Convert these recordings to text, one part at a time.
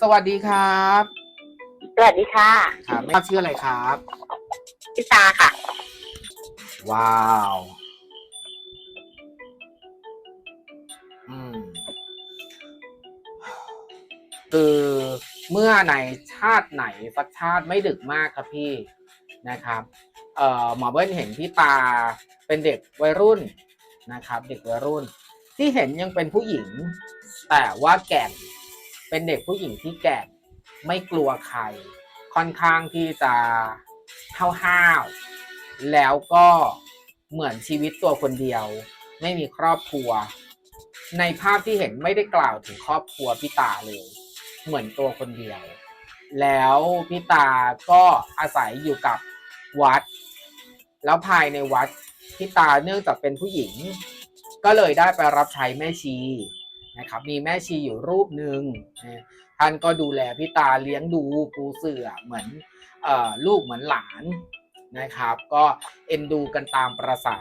สวัสดีครับสวัสดีค่ะครับไม่ทราบชื่ออะไรครับพิตาค่ะ ว้าว อืมคือเมื่อในชาติไหนสักชาติไม่ดึกมากครับพี่นะครับ เอ่อหมอเบิ้ลเห็นพี่ตาเป็นเด็กวัยรุ่นนะครับ เด็กวัยรุ่น ที่เห็นยังเป็นผู้หญิง แต่ว่าแก่น เป็นเด็กผู้หญิงที่แก่ไม่กลัวใคร ค่อนข้างที่จะห้าวๆแล้วก็เหมือนชีวิตตัวคนเดียว ไม่มีครอบครัว ในภาพที่เห็นไม่ได้กล่าวถึงครอบครัวพี่ตาเลย เหมือนตัวคนเดียว แล้วพี่ตาก็อาศัยอยู่กับวัด แล้วภายในวัดพี่ตาเนื่องจากเป็นผู้หญิง ก็เลยได้ไปรับใช้แม่ชี นะครับมีแม่ชีอยู่รูปหนึ่งท่านก็ดูแลพี่ตาเลี้ยงดูปูเสือเหมือนอลูกเหมือนหลานนะครับ ก็เอ็นดูกันตามประษา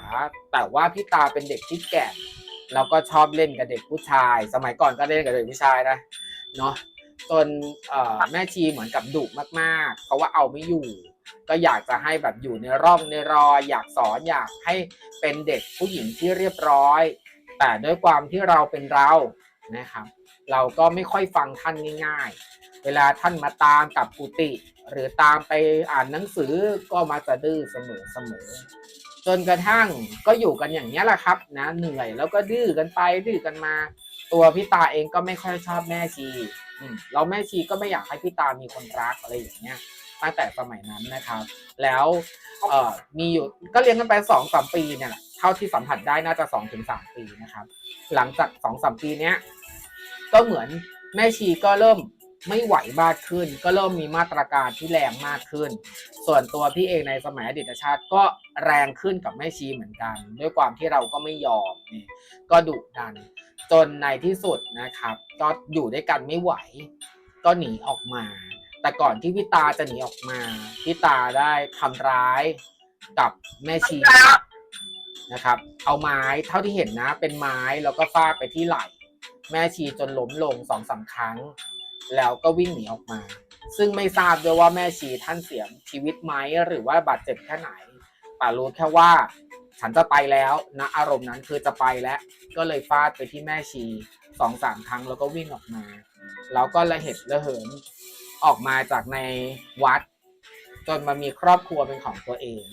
แต่ว่าพี่ตาเป็นเด็กที่แก่แล้วก็ชอบเล่นกับเด็กผู้ชาย สมัยก่อนก็เล่นกับเด็กผู้ชายนะเนาะจนแม่ชีเหมือนกับดุมากๆ เพราะว่าเอาไม่อยู่ ก็อยากจะให้แบบอยู่ในร่องในรอยอยากสอนอยากให้เป็นเด็กผู้หญิงที่เรียบร้อย แต่ด้วยความที่เราเป็นเรา นะครับ เราก็ไม่ค่อยฟังท่านง่าย ๆ เวลาท่านมาตามกับกุฏิหรือตามไปอ่านหนังสือก็มาจะดื้อเสมอเสมอจนกระทั่งก็อยู่กันอย่างนี้แหละครับนะเหนื่อยแล้วก็ดื้อกันไปดื้อกันมา ตัวพี่ตาเองก็ไม่ค่อยชอบแม่ชีอืมแม่ชีก็ไม่อยากให้พี่ตามีคนรักอะไรอย่างเงี้ยตั้งแต่สมัยนั้นนะครับ แล้วเออมีอยู่ก็เลี้ยงกันไปสองสามปีเนี่ยแหละ เท่าที่สัมผัสได้น่าจะสองถึงสามปีนะครับ หลังจากสองสามปีเนี้ยก็เหมือนแม่ชีก็เริ่มไม่ไหวมากขึ้น ก็เริ่มมีมาตรการที่แรงมากขึ้น ส่วนตัวพี่เองในสมัยอดีตชาติก็แรงขึ้นกับแม่ชีเหมือนกัน ด้วยความที่เราก็ไม่ยอมนี่ก็ดุดัน จนในที่สุดนะครับ ก็อยู่ด้วยกันไม่ไหว ก็หนีออกมา แต่ก่อนที่พี่ตาจะหนีออกมาพี่ตาได้ทำร้ายกับแม่ชี นะครับ เอาไม้เท่าที่เห็นนะ เป็นไม้แล้วก็ฟาดไปที่ไหล่แม่ชีจนล้มลงสองสามครั้ง แล้วก็วิ่งหนีออกมา ซึ่งไม่ทราบด้วยว่าแม่ชีท่านเสียชีวิตไหมหรือว่าบาดเจ็บแค่ไหนแต่รู้แค่ว่า ฉันจะไปแล้วนะอารมณ์นั้นคือจะไปแล้ว ก็เลยฟาดไปที่แม่ชีสองสามครั้งแล้วก็วิ่งออกมา แล้วก็ระเหตุระเหินออกมาจากในวัด จนมามีครอบครัวเป็นของตัวเอง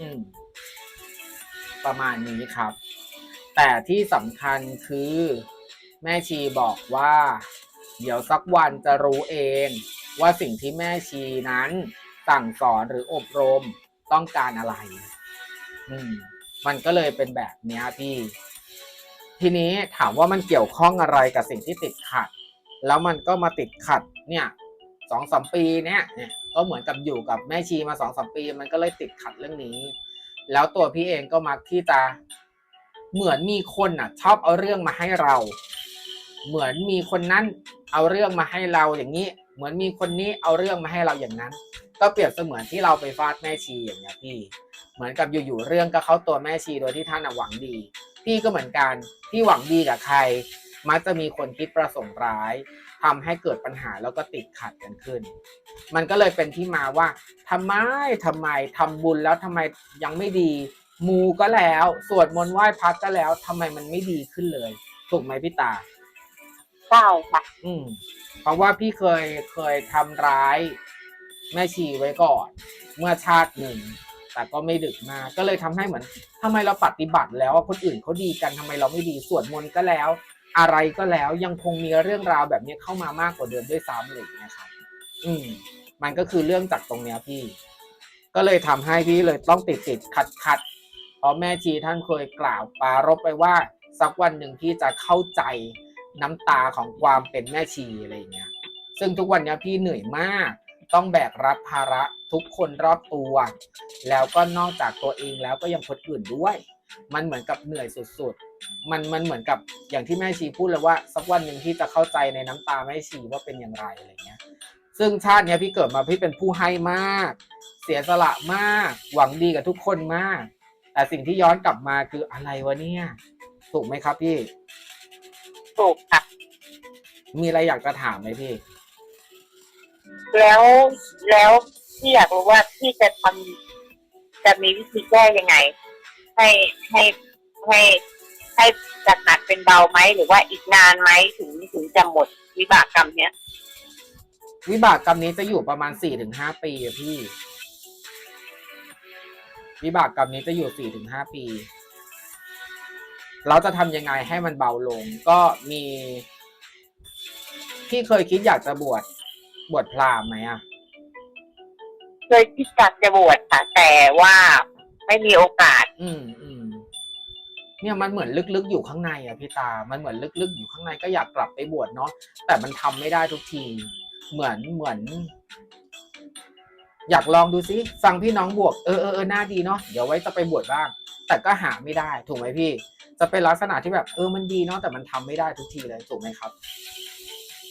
อืม ประมาณนี้ครับ แต่ที่สำคัญคือแม่ชีบอกว่า เดี๋ยวสักวันจะรู้เอง ว่าสิ่งที่แม่ชีนั้นสั่งสอนหรืออบรมต้องการอะไร อืม มันก็เลยเป็นแบบนี้พี่ ทีนี้ถามว่ามันเกี่ยวข้องอะไรกับสิ่งที่ติดขัด แล้วมันก็มาติดขัดเนี่ยสองสามปีเนี่ยเนี่ยก็เหมือนกับอยู่กับแม่ชีมาสองสามปี มันก็เลยติดขัดเรื่องนี้ แล้วตัวพี่เองก็มักที่จะเหมือนมีคนอะ ชอบเอาเรื่องมาให้เรา เหมือนมีคนนั้นเอาเรื่องมาให้เราอย่างนี้ เหมือนมีคนนี้เอาเรื่องมาให้เราอย่างนั้น ก็เปรียบเสมือนที่เราไปฟาดแม่ชีอย่างเงี้ยพี่ เหมือนกับอยู่ๆเรื่องก็เข้าตัวแม่ชีโดยที่ท่านหวังดี พี่ก็เหมือนกันที่หวังดีกับใคร มักจะมีคนคิดประสงค์ร้าย ทำให้เกิดปัญหาแล้วก็ติดขัดกันขึ้น มันก็เลยเป็นที่มาว่าทำไมทำไมทำบุญแล้วทำไมยังไม่ดี มูก็แล้ว สวดมนต์ไหว้พระก็แล้วทำไมมันไม่ดีขึ้นเลย ถูกไหมพี่ตาใช่ค่ะอืมเพราะว่าพี่เคยเคยทำร้ายแม่ชีไว้ก่อน เมื่อชาติหนึ่ง แต่ก็ไม่ดึกมากก็เลยทำให้เหมือนทำไมเราปฏิบัติแล้วว่าคนอื่นเขาดีกันทำไมเราไม่ดีสวดมนต์ก็แล้ว อะไรก็แล้วยังคงมีเรื่องราวแบบนี้เข้ามามากกว่าเดิมด้วยซ้ำเลยนะครับอืม มันก็คือเรื่องจากตรงเนี้ยพี่ ก็เลยทำให้พี่เลยต้องติดติดขัดขัดเพราะแม่ชีท่านเคยกล่าวปารบไปว่า สักวันหนึ่งพี่จะเข้าใจน้ำตาของความเป็นแม่ชีอะไรอย่างเงี้ย ซึ่งทุกวันนี้พี่เหนื่อยมาก ต้องแบกรับภาระทุกคนรอบตัว แล้วก็นอกจากตัวเองแล้วก็ยังคนอื่นด้วย มันเหมือนกับเหนื่อยสุดๆ มันมันเหมือนกับอย่างที่แม่ชีพูดเลยว่า สักวันหนึ่งพี่จะเข้าใจในน้ำตาแม่ชีว่าเป็นอย่างไรอะไรเงี้ย ซึ่งชาติเนี้ยพี่เกิดมาพี่เป็นผู้ให้มาก เสียสละมาก หวังดีกับทุกคนมาก แต่สิ่งที่ย้อนกลับมาคืออะไรวะเนี่ยถูกไหมครับพี่ถูกค่ะมีอะไรอยากจะถามไหมพี่ แล้วแล้วพี่อยากรู้ว่าพี่จะทำจะมีวิธีแก้ยังไง ให้ให้ให้ ให้จากหนักเป็นเบาไหมหรือว่าอีกนานไหมถึงถึงจะหมดวิบากกรรมเนี้ย วิบากกรรมนี้จะอยู่ประมาณสี่ถึงห้าปีอะพี่ วิบากกรรมนี้จะอยู่สี่ถึงห้าปี เราจะทำยังไงให้มันเบาลง ก็มีพี่เคยคิดอยากจะบวชบวชพราหมณ์ไหมอะ เคยคิดอยากจะบวชค่ะแต่ว่าไม่มีโอกาส อืมอืม เนี่ยมันเหมือนลึกๆอยู่ข้างในอะพี่ตา มันเหมือนลึกๆอยู่ข้างในก็อยากกลับไปบวชเนาะ แต่มันทำไม่ได้ทุกที เหมือนเหมือน อยากลองดูซิ ฟังพี่น้องบวก เออเออเออน่าดีเนาะ เดี๋ยวไว้จะไปบวชบ้าง แต่ก็หาไม่ได้ ถูกไหมพี่ จะเป็นลักษณะที่แบบ เออ มันดีเนาะ แต่มันทำไม่ได้ทุกทีเลย ถูกไหมครับ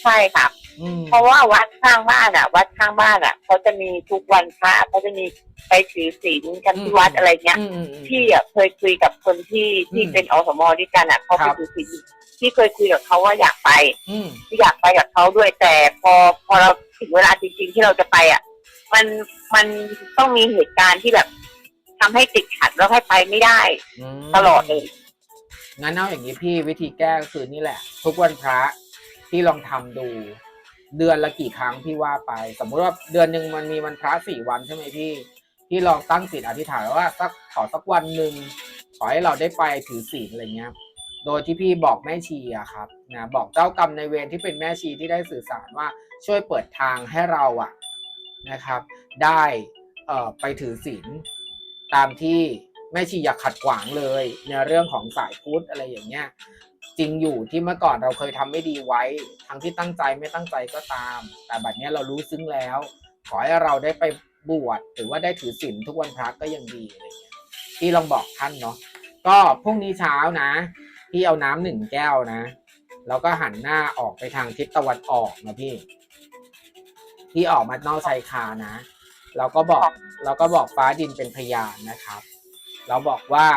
ใช่ค่ะอืมเพราะว่าวัดข้างบ้านอะวัดข้างบ้านอะ เขาจะมีทุกวันพระเขาจะมีไปถือศีลกันที่วัดอะไรเงี้ยอืมอืมอืมพี่อะเคยคุยกับคนที่ที่อืมเป็นอสมด้วยกันอะเขาคไปรับถือศีลพี่เคยคุยกับเขาว่าอยากไปอืมที่อยากไปกับเขาด้วยแต่พอพอเราถึงเวลาจริง ๆ ที่เราจะไปอะ มันมันต้องมีเหตุการณ์ที่แบบทำให้ติดขัดแล้วให้ไปไม่ได้มตลอดเลยงั้นเอาอย่างนี้พี่วิธีแก้ก็คือนี่แหละ ทุกวันพระพี่ลองทำดู เดือนละกี่ครั้งพี่ว่าไป สมมุติว่าเดือนหนึ่งมันมีวันพระสี่วันใช่ไหมพี่พี่ลองตั้งจิตอธิษฐานว่าสักขอสักวันหนึ่งขอให้เราได้ไปถือศีลอะไรเงี้ย โดยที่พี่บอกแม่ชีอะครับนะบอกเจ้ากรรมในเวรที่เป็นแม่ชีที่ได้สื่อสารว่าช่วยเปิดทางให้เราอะนะครับ ได้เอ่อไปถือศีลตามที่แม่ชีอยากขัดขวางเลยในเรื่องของสายพุทธอะไรอย่างเงี้ย จริงอยู่ที่เมื่อก่อนเราเคยทำไม่ดีไว้ ทั้งที่ตั้งใจไม่ตั้งใจก็ตาม แต่บัดเนี้ยเรารู้ซึ้งแล้ว ขอให้เราได้ไปบวชหรือว่าได้ถือศีลทุกวันพระก็ยังดีอะไรเงี้ยพี่ลองบอกท่านเนาะก็พรุ่งนี้เช้านะพี่เอาน้ำหนึ่งแก้วนะ แล้วก็หันหน้าออกไปทางทิศตะวันออกนะพี่ พี่ออกมานอกชายคานะเราก็บอกเราก็บอกฟ้าดินเป็นพยานนะครับ เราบอกว่า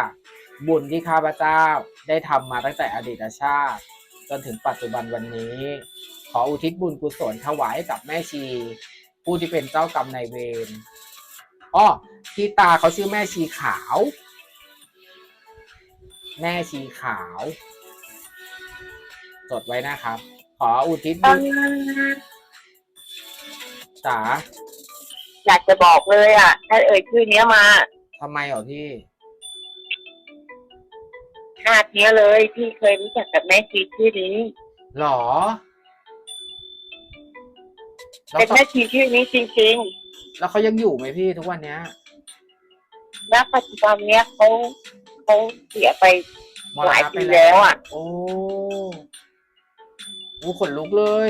บุญที่ข้าพเจ้า ได้ทำมาตั้งแต่อดีตชาติ จนถึงปัจจุบันวันนี้ ขออุทิศบุญกุศลถวายให้กับแม่ชี ผู้ที่เป็นเจ้ากรรมนายเวรอ้อที่ตาเขาชื่อแม่ชีขาว แม่ชีขาว จดไว้นะครับ ขออุทิศบุญจ๋าอยากจะบอกเลยอะ ถ้าเอ่ยชื่อเนี้ยมาทำไมเหรอพี่ ชาติเนี้ยเลยพี่เคยรู้จักกับแม่ชีชื่อนี้หรอแล้วเป็นเขาแม่ชีชื่อนี้จริงแล้วเขายังอยู่ไหมพี่ทุกวันเนี้ยๆณปัจจุบันเนี้ยเขาเขาเสียไป มรหลายณะปีแล้วอะโอ้โหขนลุกเลย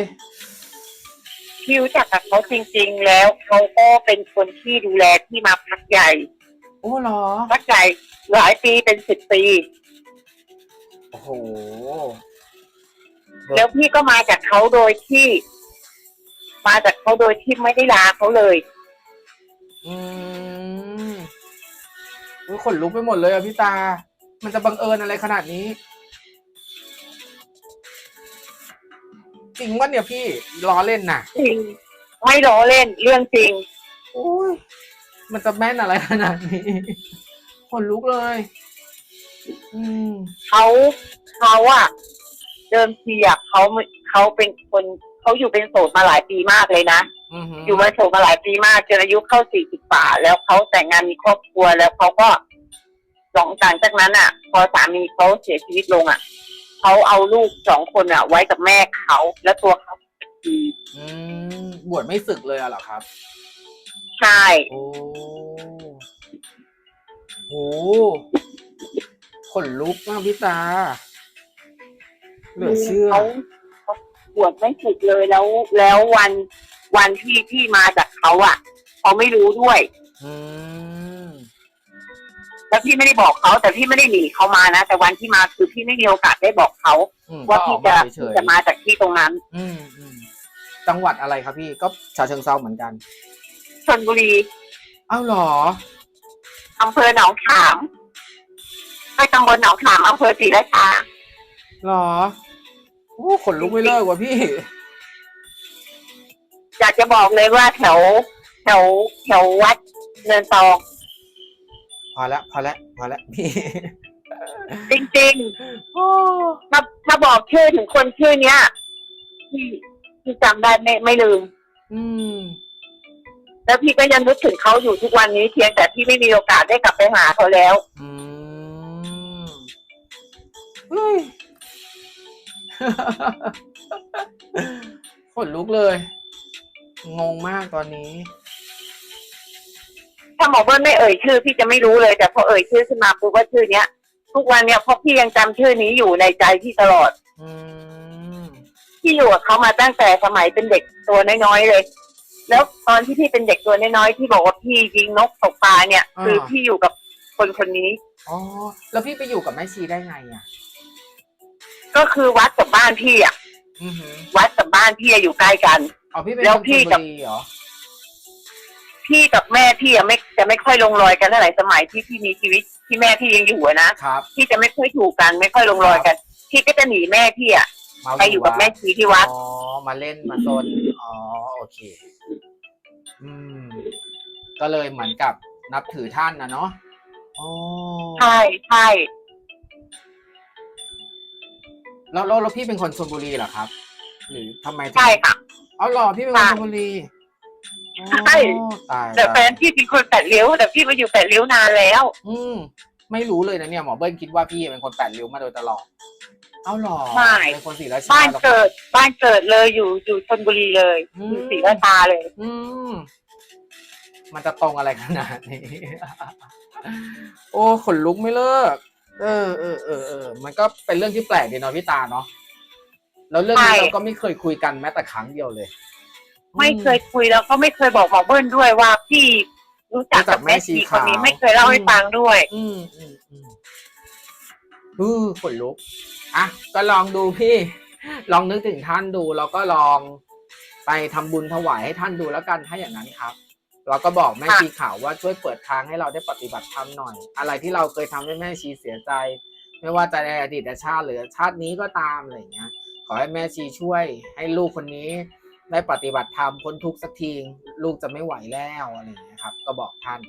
พี่รู้จักกับเขาจริง ๆ แล้วเขาก็เป็นคนที่ดูแลที่มาพักใหญ่ โอ้เหรอ พักใหญ่หลายปีเป็นสิบปี โอ้โหแล้วพี่ก็มาจากเขาโดยที่ มาจากเขาโดยที่ไม่ได้ลาเขาเลย อืมโอ้ยขนลุกไปหมดเลยอะพี่ตา มันจะบังเอิญอะไรขนาดนี้ จริงวะเนี่ยพี่ล้อเล่นน่ะ จริง ไม่ล้อเล่นเรื่องจริง โอ้ยมันจะแม่นอะไรขนาดนี้ ขนลุกเลยอืม เขาเขาอะเดิมทีอะเขาไม่เขาเป็นคนเขาอยู่เป็นโสดมาหลายปีมากเลยนะอือหือยู่มาโสดมาหลายปีมากจนอายุเข้าสี่สิบป่าแล้วเขาแต่งงานมีครอบครัวแล้วเขาก็หลังจากจากนั้นอะพอสามีเขาเสียชีวิตลงอะเขาเอาลูกสองคนอะไว้กับแม่เขาแล้วตัวเขาอืมบวชไม่สึกเลยอะเหรอครับ ใช่โอ้โห ขนลุกมากพี่ตาเหลือเชื่อเขาเขาบวชไม่สึกเลยแล้ว แล้ววันวันที่ที่มาจากเขาอะเขาไม่รู้ด้วยอืมแล้วพี่ไม่ได้บอกเขาแต่พี่ไม่ได้หนีเขามานะแต่วันที่มาคือพี่ไม่มีโอกาสได้บอกเขาอืมว่าก็อพี่อกจะมาเฉพี่ยจะมาจากที่ตรงนั้นๆอืมอืมจังหวัดอะไรครับพี่ก็ฉะเชิงเซาเหมือนกันชนบุรีอ้าวเหรอ อำเภอหนองขาม ไปตำบลหนองขามอำเภอศรีราชาเหรอ โอ้ขนลุกไม่เลิกว่ะพี่จะากจะบอกเลยว่าแถว แถวแถววัดเนินตองพอละพอละพอละพี่ จริงๆถ้าถ้าบอกชื่อถึงคนชื่อเนี้ยพี่พี่จำได้ไม่ไม่ลืม อืม แล้วพี่ก็ยังนึกถึงเขาอยู่ทุกวันนี้เพียงแต่พี่ไม่มีโอกาสได้กลับไปหาเขาแล้ว อืมเฮ้ย ขนลุกเลย งงมากตอนนี้ ถ้าหมอเบิ้ลไม่เอ่ยชื่อพี่จะไม่รู้เลย แต่พอเอ่ยชื่อขึ้นมาปุ๊บว่าชื่อเนี้ย ทุกวันเนี้ยเพราะพี่ยังจำชื่อนี้อยู่ในใจพี่ตลอด อืม พี่อยู่กับเขามาตั้งแต่สมัยเป็นเด็กตัวน้อยๆเลย แล้วตอนที่พี่เป็นเด็กตัวน้อยๆที่บอกว่าพี่ยิงนกตกปลาเนี่ย คือพี่อยู่กับคนคนนี้ อ๋อ แล้วพี่ไปอยู่กับแม่ชีได้ไงอะ ก็คือวัดกับบ้านพี่อะอือหือวัดกับบ้านพี่อะอยู่ใกล้กัน อ๋อพี่เป็นแล้วคนพี่ชลกับ บุรีเหรอพี่กับแม่พี่อะไม่จะไม่ค่อยลงรอยกันเท่าไหร่สมัยที่พี่มีชีวิตที่แม่พี่ยังอยู่อะนะครับ พี่จะไม่ค่อยถูกกัน ไม่ค่อยลงรอยกัน พี่ก็จะหนีแม่พี่อะมาไปอยู่กับแม่ชีที่วัด อ๋อมาเล่นมาซนอ๋อโอเค อืม ก็เลยเหมือนกับนับถือท่านนะเนาะอ๋อใช่ใช่ แล้วแล้วแล้วพี่เป็นคนชลบุรีเหรอครับ หรือทำไมถึงใช่ค่ะ เอาเหรอพี่เป็นคนใช่ชลบุรีอ๋อใช่ตายแต่แฟละนพี่เป็นคนแปดเลี้ยวแต่พี่มาอยู่แปดเลี้ยวนานแล้ว อืมไม่รู้เลยนะเนี่ยหมอเบิ้ลคิดว่าพี่เป็นคนแปดริ้วมาโดยตลอด เอาเหรอไม่ เป็นคนศรีราชาบ้านหรอ เกิดบ้านเกิดเลยอยู่อยู่ชนบุรีเลยอืม อยู่ศรีราชาเลย อืม มันจะตรงอะไรขนาดนี้ โอ้ขนลุกไม่เลิก เออเออเออเออมันก็เป็นเรื่องที่แปลกดีเนาะพี่ตาเนาะแล้วเรื่องนี้ใช่เราก็ไม่เคยคุยกันแม้แต่ครั้งเดียวเลย ไม่เคยคุยแล้วก็ไม่เคยบอกหมอเบิ้ลด้วยว่าพี่รู้จักกับแม่ชีคนนี้ไม่เคยเล่าให้ฟังด้วย อืมอืมอืมอือขนลุกอะก็ลองดูพี่ ลองนึกถึงท่านดูแล้วก็ลองไปทำบุญถวายให้ท่านดูแล้วกันถ้าอย่างนั้นครับ เราก็บอกแม่ค่ะชีข่าวว่าช่วยเปิดทางให้เราได้ปฏิบัติธรรมหน่อย อะไรที่เราเคยทำให้แม่ชีเสียใจ ไม่ว่าจะในอดีตชาติหรือชาตินี้ก็ตามอะไรอย่างเงี้ย ขอให้แม่ชีช่วยให้ลูกคนนี้ได้ปฏิบัติธรรมพ้นทุกข์สักทีลูกจะไม่ไหวแล้วอะไรอย่างเงี้ยครับ ก็บอกท่าน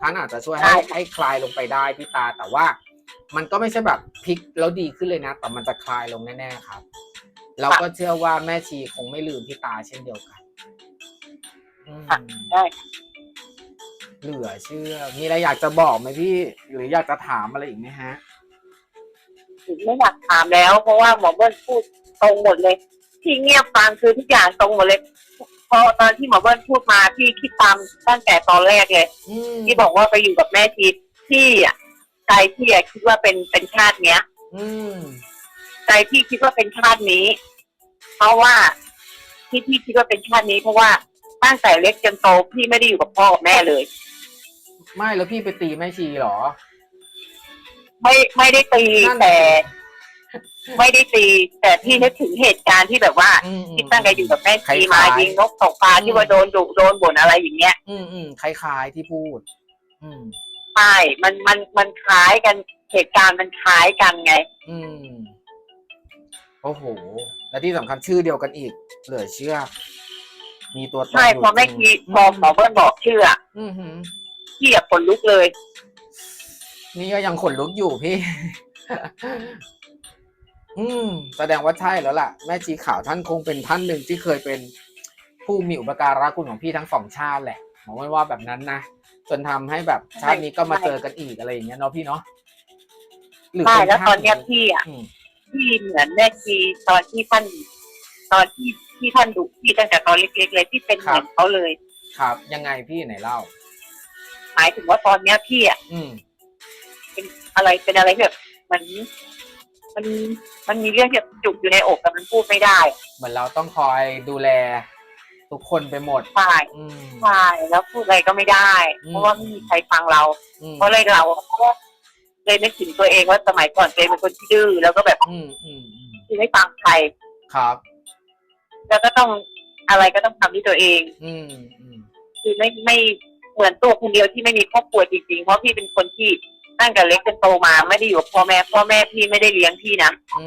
ท่านอาจจะช่วยให้ใช่ให้คลายลงไปได้พี่ตาแต่ว่า มันก็ไม่ใช่แบบพลิกแล้วดีขึ้นเลยนะ แต่มันจะคลายลงแน่ๆครับ เราก็เชื่อว่าแม่ชีคงไม่ลืมพี่ตาเช่นเดียวกัน อืมได้เหลือเชื่อ มีอะไรอยากจะบอกไหมพี่ หรืออยากจะถามอะไรอีกไหมฮะ ไม่อยากถามแล้ว เพราะว่าหมอเบิ้ลพูดตรงหมดเลย ที่เงียบฟังคือทุกอย่างตรงหมดเลยพอตอนที่หมอเบิ้ลพูดมาพี่คิดตามตั้งแต่ตอนแรกเลยอืมที่บอกว่าไปอยู่กับแม่ชีพี่อะใจพี่อะคิดว่าเป็นเป็นชาติเนี้ย อืมใจพี่คิดว่าเป็นชาตินี้ เพราะว่าที่พี่คิดว่าเป็นชาตินี้เพราะว่า ตั้งแต่เล็กจนโตพี่ไม่ได้อยู่กับพ่อกับแม่เลย ไม่แล้วพี่ไปตีแม่ชีเหรอ ไม่ไม่ได้ตีนั่นแต่ ไม่ได้ตี แต่พี่นึกถึงเหตุการณ์ที่แบบว่าอืมอืม ที่ตั้งใจอยู่กับแม่ชีคล้มาายๆยิงนกตกปลาอืม ที่ว่าโดนดุโดนบ่นอะไรอย่างเงี้ยอืมอืมคล้ายๆที่พูด อืม ใช่มันมันมันคล้ายกันเหตุการณ์มันคล้ายกันไง อืม โอ้โห และที่สำคัญชื่อเดียวกันอีก เหลือเชื่อ มีตัวตนใช่ยู่พอแม่จริงชีพอหมอเบิ้ลบอกชื่ออะอืมหืมพี่อะขนลุกเลย นี่ก็ยังขนลุกอยู่พี่ อืม แสดงว่าใช่แล้วล่ะ แม่ชีขาวท่านคงเป็นท่านหนึ่งที่เคยเป็นผู้มีอุปการะคุณของพี่ทั้งสองชาติแหละหมอไม่ว่าแบบนั้นนะจนทำให้แบบชาตินี้ก็มาใช่เจอกันอีกอะไรอย่างเงี้ยเนาะพี่เนาะหรือใช่เป็นแล้วตอนเนี้ยชาติพี่อะอืม พี่เหมือนแม่ชีตอนที่ท่านตอนที่ ที่ท่านดุพี่ตั้งแต่ตอนเล็กๆเลยที่เป็นเหมือนเขาเลย ครับ ยังไงพี่ไหนเล่า หมายถึงว่าตอนเนี้ยพี่อะอืมเป็นอะไรเป็นอะไรที่แบบมันมันมันมีเรื่องที่แบบจุกอยู่ในอกแต่มันพูดไม่ได้เหมือนเราต้องคอยดูแล ทุกคนไปหมด ใช่อืม ใช่แล้วพูดอะไรก็ไม่ได้ อืม เพราะว่าไม่มีใครฟังเรา อืมเพราะเลยเราก็เลยนึกถึงตัวเองว่าสมัยก่อนตัวเองเป็นคนที่ดื้อแล้วก็แบบอืมอืมอืมที่ไม่ฟังใคร ครับ แล้วก็ต้องอะไรก็ต้องทำที่ตัวเอง อืมอืมคือไม่ไม่เหมือนตัวคนเดียวที่ไม่มีครอบครัวจริงๆ เพราะพี่เป็นคนที่ตั้งแต่เล็กจนโตมาไม่ได้อยู่กับพ่อแม่ พ่อแม่พี่ไม่ได้เลี้ยงพี่นะอื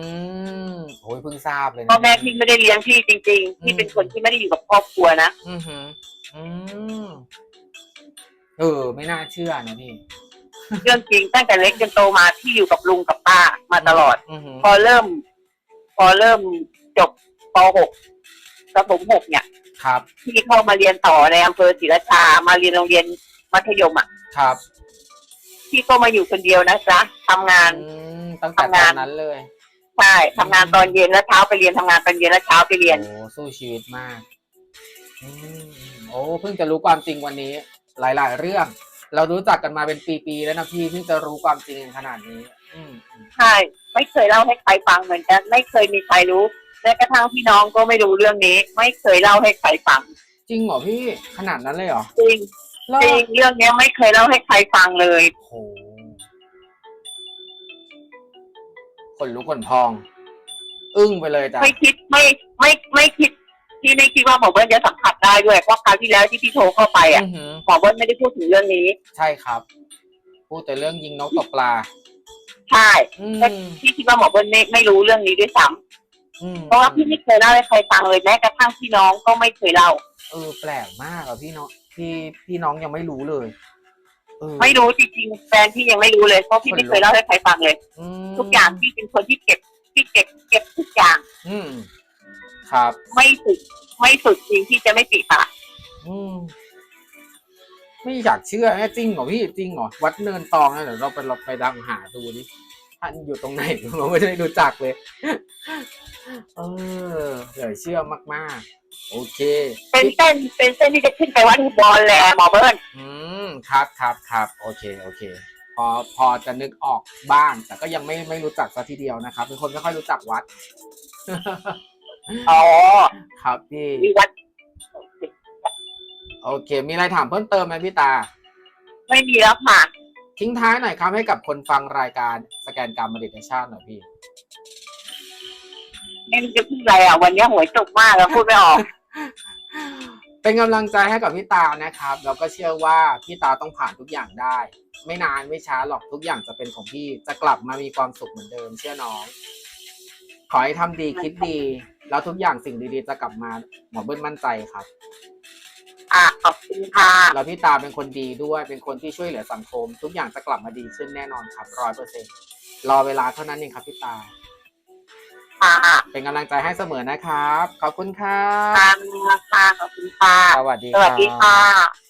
มโอ้ยเพิ่งทราบเลยนะ พ่อแม่พี่ไม่ได้เลี้ยงพี่จริงๆพี่เป็นคนที่ไม่ได้อยู่กับครอบครัวนะอือหืออืมเออ ไม่น่าเชื่อนะพี่เรื่องจริงตั้งแต่เล็กจนโตมาพี่อยู่กับลุงกับป้ามาตลอด อือหือพอเริ่ม พอเริ่มจบป .6 ประถม6เนี่ย ครับพี่เข้ามาเรียนต่อในอำเภอศรีราชามาเรียนโรงเรียนมัธยมอะครับพี่ก็มาอยู่คนเดียวนะจ๊ะทำงาน อืมตั้งแต่ตทำงาอนนนั้นเลยใช่ทำงานตอนเย็นแล้วเช้าไปเรียนทำงานตอนเย็นแล้วเช้าไปเรียน โอ้สู้ชีวิตมากอืมโอ้เพิ่งจะรู้ความจริงวันนี้ หลาย ๆ เรื่อง เรารู้จักกันมาเป็นปีๆแล้วนะพี่เพิ่งจะรู้ความจริงขนาดนี้ อืมอืมใช่ ไม่เคยเล่าให้ใครฟังเหมือนกัน ไม่เคยมีใครรู้ แม้กระทั่งพี่น้องก็ไม่รู้เรื่องนี้ ไม่เคยเล่าให้ใครฟังจริงเหรอพี่ขนาดนั้นเลยเหรอจริงเลิจริงกเรื่องเนี้ยไม่เคยเล่าให้ใครฟังเลยโอ้โหขนลุกขนพอง อึ้งไปเลยจ้ะไม่คิดไม่ไม่ไม่คิดพี่ไม่คิดว่าหมอเบิ้ลจะสัมผัสได้ด้วยเพราะคราวที่แล้วที่พี่โทรเข้าไปอะอื้อหือ หมอเบิ้ลไม่ได้พูดถึงเรื่องนี้ใช่ครับ พูดแต่เรื่องยิงนกตกปลา ใช่ อืม พี่คิดว่าหมอเบิ้ลไม่ไม่รู้เรื่องนี้ด้วยซ้อืมำ เพราะว่าพี่ไม่เคยเล่าให้ใครฟังเลยแม้กระทั่งพี่น้องก็ไม่เคยเล่าเออแปลกมากอะพี่น้องพี่พี่น้องยังไม่รู้เลยเออไม่รู้จริงๆแฟนพี่ยังไม่รู้เลยเพราะพี่ไม่เคยเล่าให้ใครฟังเลยอืมทุกอย่างพี่เป็นคนที่เก็บที่เก็บเก็บทุกอย่าง อืม ครับ ไม่สุดไม่สุดจริงที่จะไม่ปิดปากอืม ไม่อยากเชื่อแน่จริงเหรอพี่จริงเหรอวัดเนินตองนะเดี๋ยวเราไปเราไปดังหาดูดิ ท่านอยู่ตรงไหนเราไม่ได้รู้จักเลย เออเหลือเชื่อมากๆ โอเค เป็นเส้นเป็นเส้นที่จะขึ้นไปวัดอุบลแหละหมอเบิ้ลอืมครับครับครับโอเคโอเค พอพอจะนึกออกบ้าง แต่ก็ยังไม่ไม่รู้จักซะทีเดียวนะครับ เป็นคนไม่ค่อยรู้จักวัด อ๋อ ครับพี่มีวัด โอเค มีอะไรถามเพิ่มเติมไหมพี่ตา ไม่มีแล้วค่ะ ทิ้งท้ายหน่อยครับให้กับคนฟังรายการสแกนกรรมมดิเทชันหน่อยพี่ไม่รู้จะพูดอะไรอะ วันนี้หวยตกมากแล้วพูดไม่ออก เป็นกำลังใจให้กับพี่ตานะครับแล้วก็เชื่อว่าพี่ตาต้องผ่านทุกอย่างได้ ไม่นานไม่ช้าหรอกทุกอย่างจะเป็นของพี่จะกลับมามีความสุขเหมือนเดิม เชื่อน้อง ขอให้ทำดีคิดดี แล้วทุกอย่างสิ่งดีๆจะกลับมาหมอเบิ้ลมั่นใจครับ อะ ขอบคุณค่ะ แล้วพี่ตาเป็นคนดีด้วย เป็นคนที่ช่วยเหลือสังคม ทุกอย่างจะกลับมาดีขึ้นแน่นอนครับร้อยเปอร์เซ็นรอเวลาเท่านั้นเองครับพี่ตา ค่ะ เป็นกำลังใจให้เสมอนะครับ ขอบคุณครัค่ะบค่ะ ขอบคุณค่ะ สวัสดีสวัสดีรับค่ะ